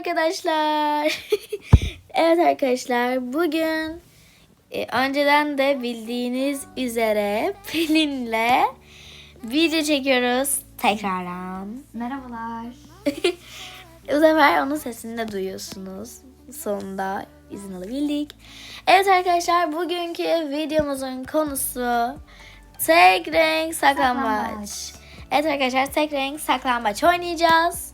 arkadaşlar. evet arkadaşlar bugün e, önceden de bildiğiniz üzere Pelin'le video çekiyoruz tekrardan. Merhabalar. Bu sefer onun sesini de duyuyorsunuz. Sonunda izin alabildik. Evet arkadaşlar bugünkü videomuzun konusu tek renk saklambaç. Saklambaç. Evet arkadaşlar tek renk saklambaç oynayacağız.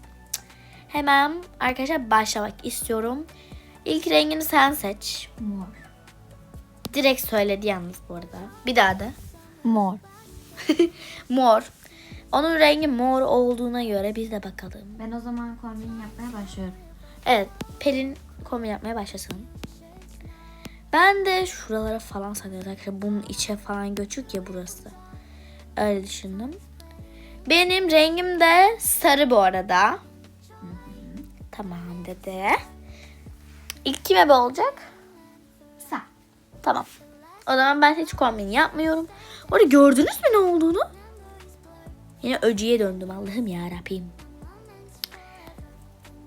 Hemen arkadaşlar başlamak istiyorum. İlk rengini sen seç. Mor. Direkt söyledi yalnız bu arada. Bir daha da. Mor. Mor. Onun rengi mor olduğuna göre biz de bakalım. Ben o zaman kombin yapmaya başlıyorum. Evet, Pelin kombin yapmaya başlasın. Ben de şuralara falan saklıyorum arkadaşlar. Bunun içe falan göçük ya burası. Öyle düşündüm. Benim rengim de sarı bu arada. Tamam dedi. İlk kime ebe olacak? Sen. Tamam. O zaman ben hiç kombin yapmıyorum. Orada gördünüz mü ne olduğunu? Yine öcüye döndüm Allah'ım ya Rabbim.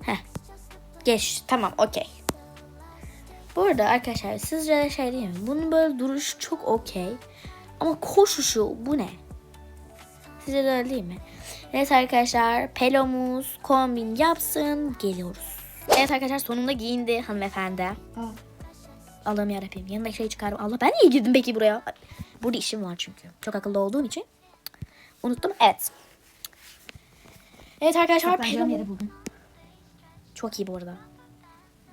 Heh. Geç. Tamam okey. Bu arada arkadaşlar sizce şey değil mi? Bunun böyle duruşu çok okey. Ama koşuşu bu ne? De öyle değil mi? Evet arkadaşlar pelomuz kombin yapsın geliyoruz. Evet arkadaşlar sonunda giyindi hanımefendi. Aa, Allah'ım yarabbim. Yanındaki şeyi çıkardım. Allah ben niye girdim peki buraya? Burada işim var çünkü. Çok akıllı olduğum için. Unuttum. Evet. Evet arkadaşlar. buldum. Çok iyi bu arada.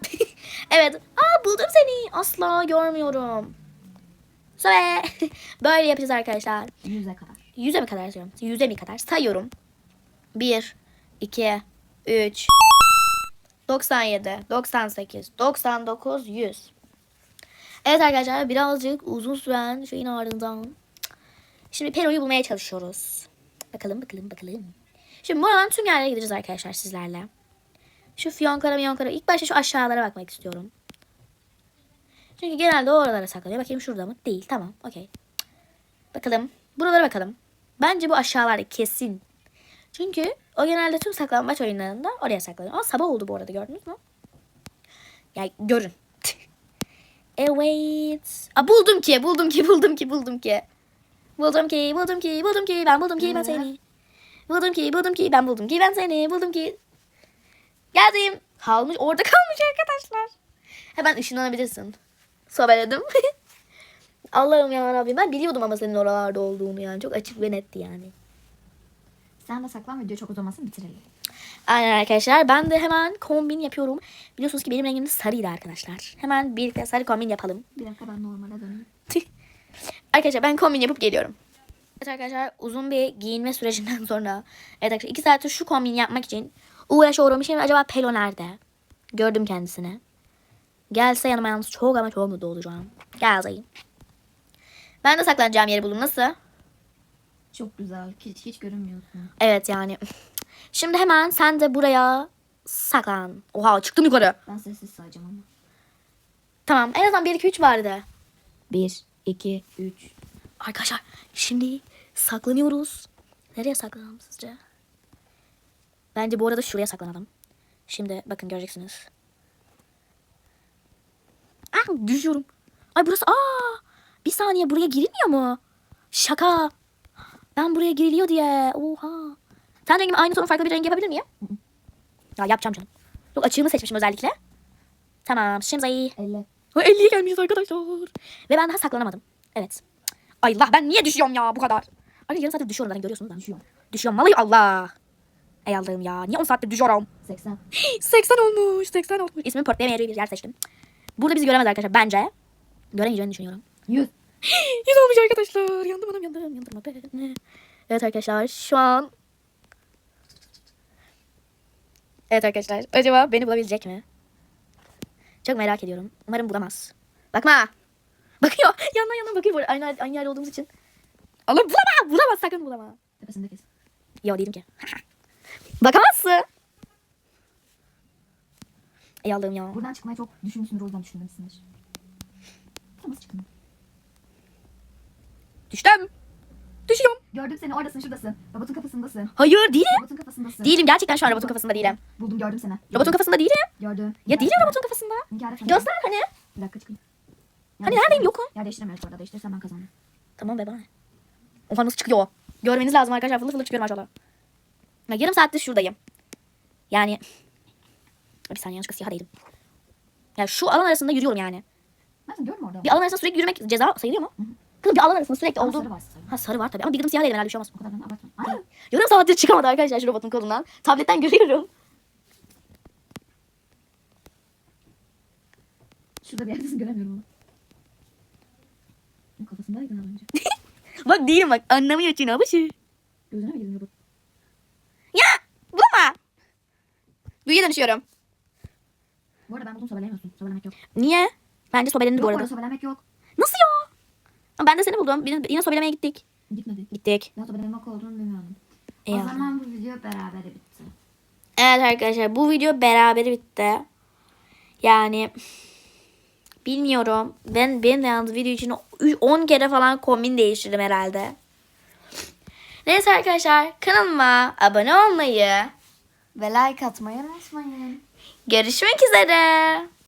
evet. Aa buldum seni. Asla görmüyorum. Söyle. Böyle yapacağız arkadaşlar. Yüze kadar. Yüze mi kadar sayıyorum? Yüze mi kadar sayıyorum. 1, 2, 3, 97, 98, 99, 100. Evet arkadaşlar birazcık uzun süren şeyin ardından. Şimdi Pelo'yu bulmaya çalışıyoruz. Bakalım bakalım bakalım. Şimdi buradan tüm yerlere gideceğiz arkadaşlar sizlerle. Şu fiyonkara miyonkara. İlk başta şu aşağılara bakmak istiyorum. Çünkü genelde oralara saklanıyor. Bakayım şurada mı? Değil. Tamam. Okey. Bakalım. Buralara bakalım. Bence bu aşağılarda kesin. Çünkü o genelde tüm saklambaç oyunlarında oraya saklanıyor. Ama sabah oldu bu arada gördünüz mü? Ya görün. evet. Aa, buldum ki, buldum ki, buldum ki, buldum ki. Buldum ki, buldum ki, buldum ki, ben buldum ki, ben seni. Buldum ki, buldum ki, ben buldum ki, ben seni, buldum ki. Geldim. Kalmış, orada kalmış arkadaşlar. Hemen ışınlanabilirsin. Sobeledim. Allah'ım ya Rabbim. Ben biliyordum ama senin oralarda olduğunu yani. Çok açık ve netti yani. Sen de saklan video çok uzamasın bitirelim. Aynen arkadaşlar. Ben de hemen kombin yapıyorum. Biliyorsunuz ki benim rengim sarıydı arkadaşlar. Hemen birlikte sarı kombin yapalım. Bir dakika ben normale döneyim. arkadaşlar ben kombin yapıp geliyorum. Evet arkadaşlar uzun bir giyinme sürecinden sonra evet arkadaşlar iki saattir şu kombin yapmak için uğraşıyorum. Şimdi acaba Pelo nerede? Gördüm kendisini. Gelse yanıma yalnız çok ama çok mutlu olacağım. Gelsin. Ben de saklanacağım yeri buldum. Nasıl? Çok güzel. Hiç, hiç görünmüyorsun. Evet yani. Şimdi hemen sen de buraya saklan. Oha çıktım yukarı. Ben sessiz sayacağım ama. Tamam en azından 1 2 3 vardı. 1, 2, 3. Arkadaşlar şimdi saklanıyoruz. Nereye saklanalım sizce? Bence bu arada şuraya saklanalım. Şimdi bakın göreceksiniz. Ah düşüyorum. Ay burası aa bir saniye buraya girilmiyor mu? Şaka. Ben buraya giriliyor diye. Oha. Sen rengimi aynı tonu farklı bir renk yapabilir miyim? Ya yapacağım canım. Yok açığımı seçmişim özellikle. Tamam şimdi 50. 50'ye gelmişiz arkadaşlar. Ve ben daha saklanamadım. Evet. Ay Allah ben niye düşüyorum ya bu kadar? Ay yarım saattir düşüyorum zaten görüyorsunuz. Ben düşüyorum. Düşüyorum vallahi Allah. Ey Allah'ım ya. Niye 10 saattir düşüyorum? 80. 80 olmuş. 80 olmuş. İsmimi portlayamayan bir yer seçtim. Burada bizi göremez arkadaşlar bence. Göremeyeceğini düşünüyorum. 100. 100 olmuş arkadaşlar. Yandım anam yandım. Yandırma beni. Evet arkadaşlar şu an. Evet arkadaşlar. Acaba beni bulabilecek mi? Çok merak ediyorum. Umarım bulamaz. Bakma. Bakıyor. Yandan yandan bakıyor. Arada Aynı, aynı yerde olduğumuz için. Allah bulama. Bulamaz sakın bulama. Tepesinde kes. Yo değilim ki. Bakamazsın. Ey Allah'ım ya. Buradan çıkmayı çok düşünmüşsündür o yüzden düşünmemişsindir. Nasıl çıktın? Düştüm. Düşüyorum. Gördüm seni oradasın şuradasın. Robotun kafasındasın. Hayır değilim. Robotun kafasındasın. Değilim gerçekten şu an robotun kafasında değilim. Buldum gördüm seni. Robotun kafasında değilim. Gördüm. Ya değilim robotun kafasında. Hünkâr'a falan. Göster hani. Bir dakika çıkayım. Hani neredeyim yokum. Yer değiştiremiyoruz bu arada. Değiştirirsen ben kazandım. Tamam be bana. Oha nasıl çıkıyor? Görmeniz lazım arkadaşlar. Fılır fılır çıkıyorum maşallah. Ya yarım saattir şuradayım. Yani bir saniye yanlışlıkla siyaha değdim. Ya şu alan arasında yürüyorum yani. Seni gördüm orada. Bir alan arasında sürekli yürümek ceza sayılıyor mu? Kızım bir alan arasında sürekli Ama olduğum... sarı var sarı. Ha sarı var tabii ama bir gıdım siyah değilim herhalde bir şey olmaz. O kadar da abartma. Ay. Yarım saattir çıkamadı arkadaşlar şu robotun kolundan. Tabletten görüyorum. Şurada bir yerdesin göremiyorum onu. Ne kafasındaydın az önce. Bak değilim bak anlamıyor Çin abaşı. Gözüne mi girdin robot? Ya bulma. Büyüye dönüşüyorum. Bu arada ben buldum sobeleyemiyorsun. Sobelemek yok. Niye? Bence sobelendi Yok bu bu arada. arada yok. Nasıl ya? Ama Ben de seni buldum. Biz yine sobelemeye gittik. Gitmedi. Gittik. Ya sobelemek olduğunu bilmiyordum. O Eyvallah. zaman bu video beraber bitti. Evet arkadaşlar bu video beraberi bitti. Yani bilmiyorum. Ben benim de yalnız video için 10 kere falan kombin değiştirdim herhalde. Neyse arkadaşlar kanalıma abone olmayı Ve like atmayı unutmayın. görüşmek üzere.